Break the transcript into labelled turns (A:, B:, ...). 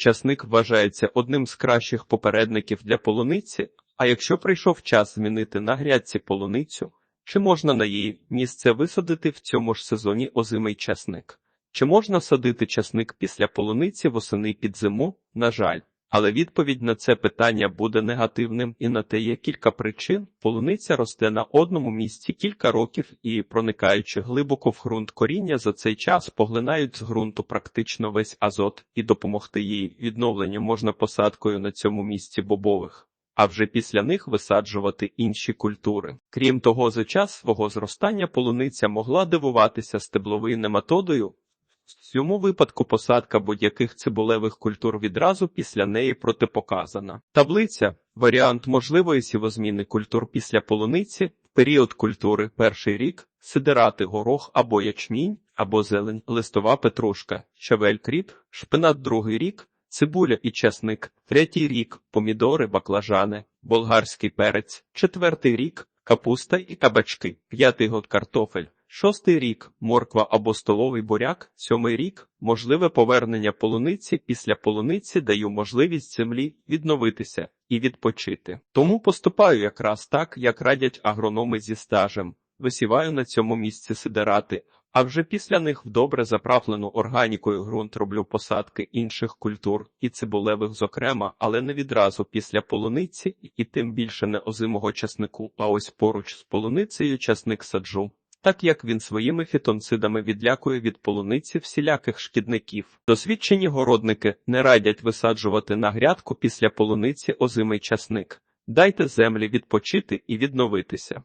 A: Часник вважається одним з кращих попередників для полуниці, а якщо прийшов час змінити на грядці полуницю, чи можна на її місце висадити в цьому ж сезоні озимий часник? Чи можна садити часник після полуниці восени під зиму? На жаль. Але відповідь на це питання буде негативним, і на те є кілька причин. Полуниця росте на одному місці кілька років і, проникаючи глибоко в ґрунт коріння, за цей час поглинають з ґрунту практично весь азот, і допомогти їй відновленню можна посадкою на цьому місці бобових. А вже після них висаджувати інші культури. Крім того, за час свого зростання полуниця могла дивуватися стебловою нематодою, в цьому випадку посадка будь-яких цибулевих культур відразу після неї протипоказана. Таблиця варіант можливої сівозміни культур після полуниці, період культури перший рік, сидирати горох або ячмінь, або зелень, листова петрушка, щавель кріп, шпинат другий рік, цибуля і чесник, третій рік, помідори, баклажани, болгарський перець, четвертий рік, капуста і кабачки, п'ятий год картофель. Шостий рік морква або столовий буряк, сьомий рік можливе повернення полуниці після полуниці даю можливість землі відновитися і відпочити. Тому поступаю якраз так, як радять агрономи зі стажем. Висіваю на цьому місці сидерати, а вже після них в добре заправлену органікою ґрунт роблю посадки інших культур і цибулевих, зокрема, але не відразу після полуниці, і тим більше не озимого часнику, а ось поруч з полуницею часник саджу так як він своїми фітонцидами відлякує від полуниці всіляких шкідників. Досвідчені городники не радять висаджувати на грядку після полуниці озимий часник. Дайте землі відпочити і відновитися.